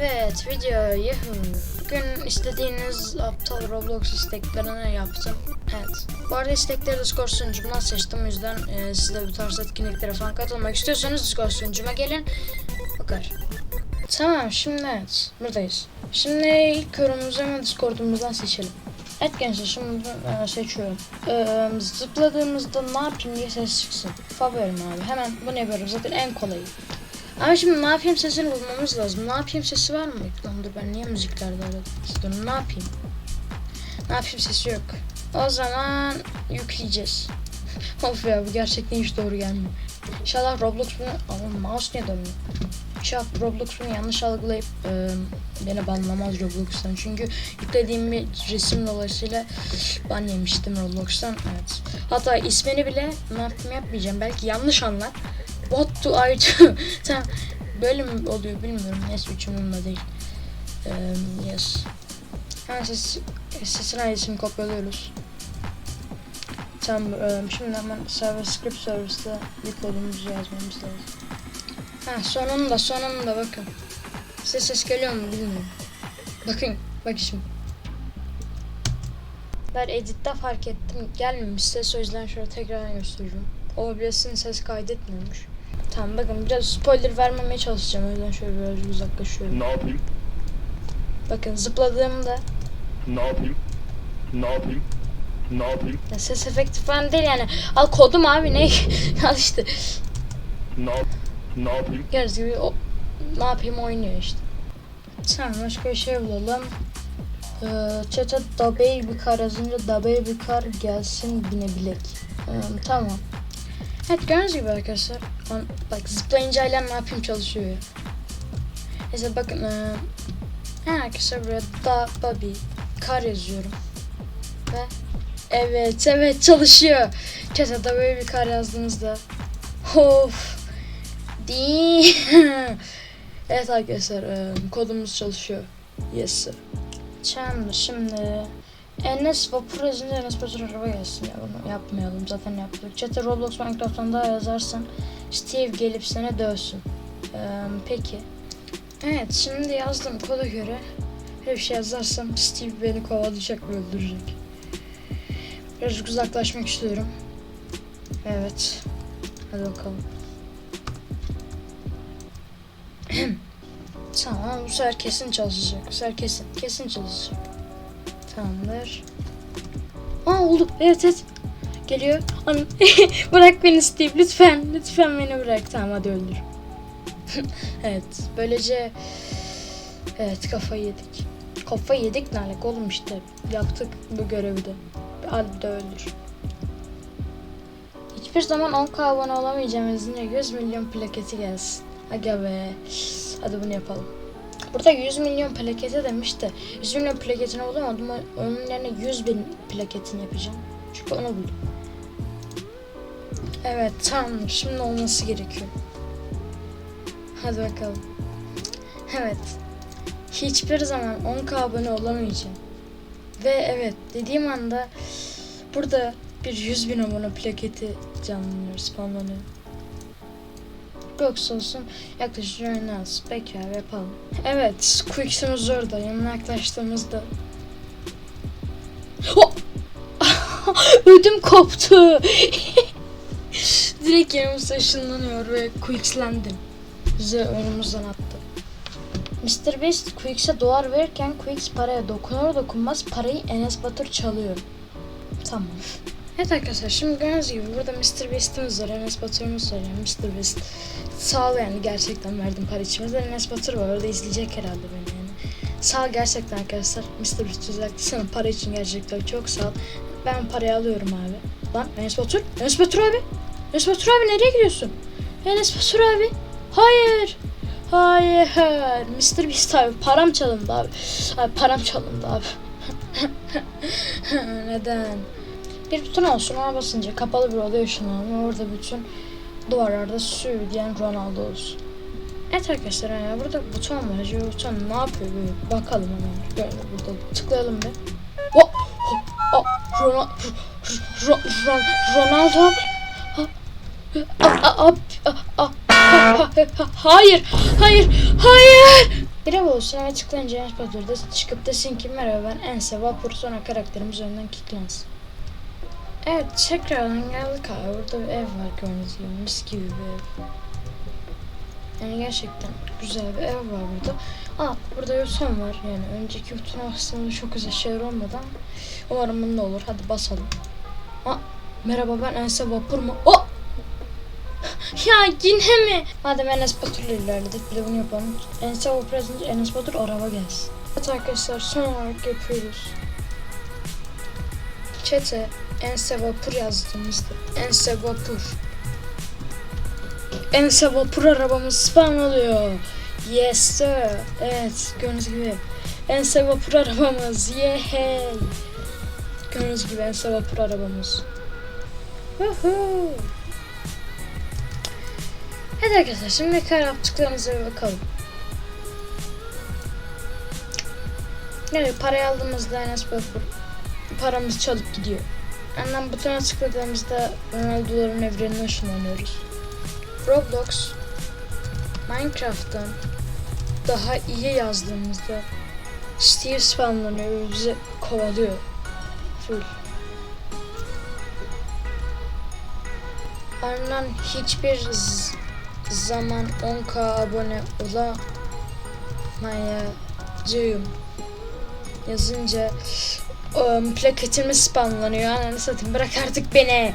Evet videoyu bugün istediğiniz aptal Roblox isteklerini yaptım. Evet. Bu arada istekleri Discord sunucumdan seçtim. O yüzden e, siz de bu tarz etkinliklere falan katılmak istiyorsanız Discord sunucuma gelin. Bakar. Tamam şimdi evet buradayız. Şimdi ilk yorumumuzu hemen Discord'umuzdan seçelim. Evet gençler şimdi e, seçiyorum. E, zıpladığımızda ne yapayım diye ses çıksın. Favorim abi. Hemen bunu yapıyorum. Zaten en kolayı. Ama şimdi ne yapayım sesini bulmamız lazım. Ne yapayım sesi var mı? Lan dur ben niye müziklerde aradım? Ne yapayım? Ne yapayım sesi yok. O zaman yükleyeceğiz. of ya bu gerçekten hiç doğru gelmiyor. İnşallah Roblox bunu... Ama mouse niye dönmüyor? İnşallah Roblox bunu yanlış algılayıp e, beni banlamaz Roblox'tan. Çünkü yüklediğim bir resim dolayısıyla ban yemiştim Roblox'tan. Evet. Hatta ismini bile ne yapayım yapmayacağım. Belki yanlış anlar. What do I do? Tamam. Böyle mi oluyor bilmiyorum. Neyse hiç umurumda değil. Um, yes. Ha ses, sesin ailesini kopyalıyoruz. Tamam şimdi hemen server script service'da bir kodumuzu yazmamız lazım. Ha sonunda sonunda bakın. Size ses geliyor mu bilmiyorum. Bakın bak şimdi. Ben editte fark ettim gelmemiş ses o yüzden şöyle tekrar gösteriyorum. OBS'in ses kaydetmiyormuş. Tamam bakın biraz spoiler vermemeye çalışacağım o yüzden şöyle biraz uzaklaşıyorum. Ne yapayım? Bakın zıpladığımda Ne yapayım? Ne yapayım? Ne yapayım? ya ses efekti falan değil yani. Al kodum abi ne? Al işte. Ne yap? Ne yapayım? Gördüğünüz gibi o ne yapayım oynuyor işte. Tamam başka bir şey bulalım. Ee, chat'e da baby car yazınca da baby car gelsin binebilek. Ee, tamam. Evet gördüğünüz gibi arkadaşlar. Lan, bak zıplayınca hala ne yapayım çalışıyor. ya. Neyse bakın. Ee, ha, arkadaşlar buraya da baby car yazıyorum. Ve evet evet çalışıyor. Chat'e da baby car yazdığınızda. Of. Değil. evet arkadaşlar e, kodumuz çalışıyor. Yes sir. Tamamdır şimdi Enes vapur yazınca Enes Batur araba gelsin ya bunu yapmayalım zaten yaptık. Chat'e Roblox Minecraft'tan daha yazarsan Steve gelip seni dövsün. Ee, peki. Evet şimdi yazdım koda göre her şey yazarsam Steve beni kovalayacak ve öldürecek. Birazcık uzaklaşmak istiyorum. Evet. Hadi bakalım. Tamam bu sefer kesin çalışacak. Bu sefer kesin. Kesin çalışacak. Tamamdır. Aa oldu. Evet evet. Geliyor. An bırak beni Steve lütfen. Lütfen beni bırak. Tamam hadi öldür. evet. Böylece evet kafayı yedik. Kafayı yedik ne alaka oğlum işte. Yaptık bu görevi de. Hadi de öldür. Hiçbir zaman 10k abone olamayacağım yazınca 100 milyon plaketi gelsin. Aga be. Hadi bunu yapalım. Burada 100 milyon plakete demiş de 100 milyon plaketini bulamadım. Onun yerine 100 bin plaketini yapacağım. Çünkü onu buldum. Evet tamam şimdi olması gerekiyor. Hadi bakalım. Evet. Hiçbir zaman 10k abone olamayacağım. Ve evet dediğim anda burada bir 100 bin abone plaketi canlanıyor, spawnlanıyor. Box olsun yaklaşık oynarız. Abi yapalım. Evet, Quicks'imiz orada. Yanına yaklaştığımızda... Ödüm koptu. Direkt yanımıza ışınlanıyor ve Quicks'lendim. Bizi önümüzden attı. Mr. Beast Quicks'e dolar verirken Quicks paraya dokunur dokunmaz parayı Enes Batur çalıyor. Tamam. Evet arkadaşlar şimdi gördüğünüz gibi burada Mr. Beast'imiz var, Enes Batur'umuz var yani Mr. Beast. Sağ ol yani gerçekten verdim para. Mesela Enes Batur var orada izleyecek herhalde beni yani. Sağ ol gerçekten arkadaşlar. Mr. Beast özellikle sana para için gerçekten çok sağ ol. Ben parayı alıyorum abi. Lan Enes Batur, Enes Batur abi. Enes Batur abi nereye gidiyorsun? Enes Batur abi. Hayır. Hayır. Mr. Beast abi param çalındı abi. Abi param çalındı abi. Neden? Bir buton olsun ona basınca kapalı bir odaya ışınlanın orada bütün duvarlarda su diyen Ronaldo olsun. Evet arkadaşlar yani burada buton var. Acaba buton ne yapıyor böyle bakalım hemen. Böyle burada tıklayalım bir. Oh, oh, oh, Ronaldo, Ronaldo. Hayır, hayır, hayır. Biri olsun ve tıklayınca Enes Batur'da çıkıp desin ki merhaba ben Ense Vapur sonra karakterimiz önünden kilitlensin. Evet tekrardan geldik abi. Burada bir ev var gördüğünüz gibi mis gibi bir ev. Yani gerçekten güzel bir ev var burada. Aa burada bir son var yani önceki butona aslında çok güzel şeyler olmadı ama umarım bunda olur. Hadi basalım. Aa merhaba ben Ense Vapur mu? Oh! Ya yine mi? Madem Enes Batur'la ilerledik bir de bunu yapalım. Vapur yazınca Enes Batur araba gelsin. Evet arkadaşlar son olarak yapıyoruz. Çete Ense Vapur yazdığımızda Ense Vapur Ense Vapur arabamız spam oluyor. Yes sir. Evet gördüğünüz gibi Ense Vapur arabamız. Yehey. Gördüğünüz gibi Ense Vapur arabamız. Woohoo. Hadi arkadaşlar şimdi ne kadar yaptıklarınıza bir bakalım. Yani parayı aldığımızda Enes Batur paramız çalıp gidiyor. Annem butona tıkladığımızda Ronaldo'ların evrenine ışınlanıyoruz. Roblox Minecraft'tan daha iyi yazdığımızda Steve spamlanıyor ve bizi kovalıyor. Full. Ardından hiçbir zaman 10k abone olamayacağım yazınca um, plaketimi spamlanıyor. Ananı satayım bırak artık beni.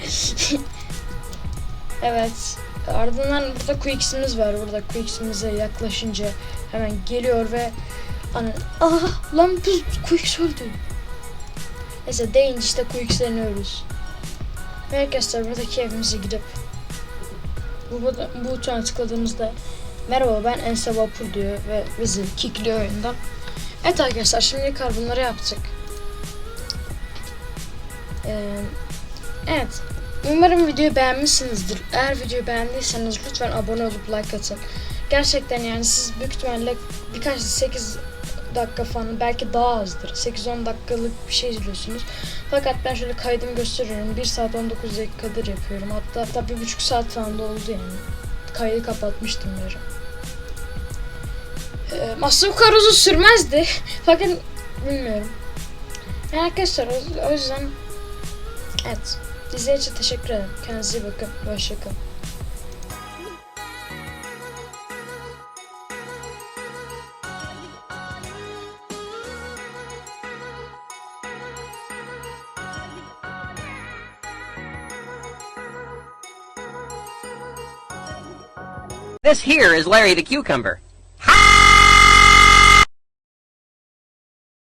evet. Ardından burada Quicks'imiz var. Burada Quicks'imize yaklaşınca hemen geliyor ve ana ah lan bu Quicks öldü. Neyse deyince işte Quicks'leniyoruz. Ve arkadaşlar buradaki evimize gidip bu, bu, butona tıkladığımızda merhaba ben Ense Vapur diyor ve bizi kickliyor oyundan. Evet arkadaşlar şimdi bunları yaptık. Ee, evet. Umarım videoyu beğenmişsinizdir. Eğer videoyu beğendiyseniz lütfen abone olup like atın. Gerçekten yani siz büyük ihtimalle birkaç 8 dakika falan belki daha azdır. 8-10 dakikalık bir şey izliyorsunuz. Fakat ben şöyle kaydımı gösteriyorum. 1 saat 19 dakikadır yapıyorum. Hatta hatta bir buçuk saat falan da oldu yani. Kaydı kapatmıştım yarın. Ee, aslında bu kadar uzun sürmezdi. Fakat bilmiyorum. Yani arkadaşlar o, yüzden evet. İzlediğiniz teşekkür ederim. Kendinize iyi bakın. Hoşçakalın. This here is Larry the Cucumber.